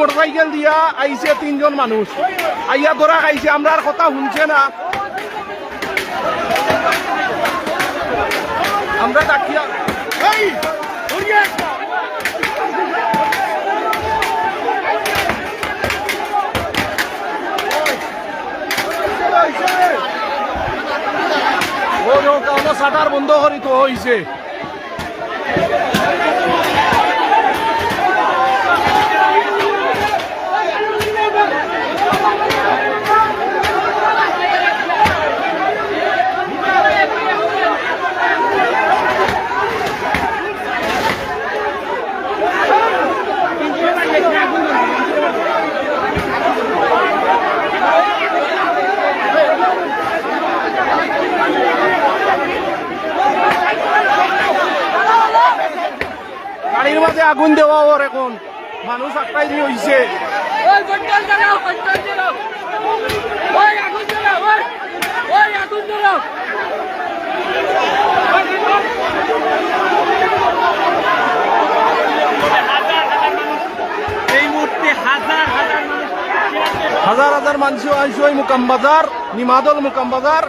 Motorcycle দিয়া আইছে তিনজন মানুষ আইয়া ধরা খাইছে আমরা আর কথা শুনছে না। আমরা ডাকিয়া শাটার বন্ধ করি তো হইছে গাড়ির মাঝে আগুন দেওয়া ওর এখন। মানুষ একটাই দিয়ে হইছে। হাজার হাজার মানুষ হাজার হাজার মানুষ আইসো এই মুকাম বাজার নিমাদল মুকাম বাজার।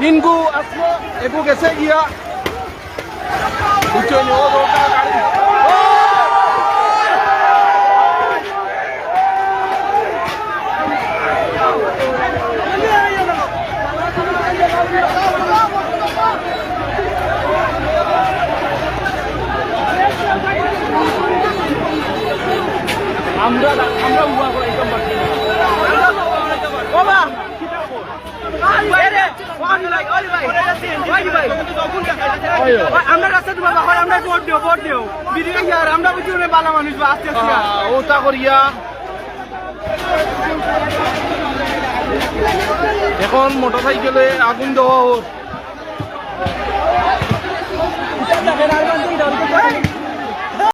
তিনগু আসলো এগু গেছে গিয়া। বুঝছ নি, ও দৌড়টা গাড়ি ও! আমরা আমরা উবা করে একদম বাকি বাবা! আমরা রাস্তা তোমার বাবার আমরা ভোট দিও ভোট দিও। বিদিকে কি আমরা বুঝি ওরে বালা মানুষ বা আস্তে আস্তে। ওটা করিয়া। এখন মোটরসাইকেলে আগুন দেওয়া ওর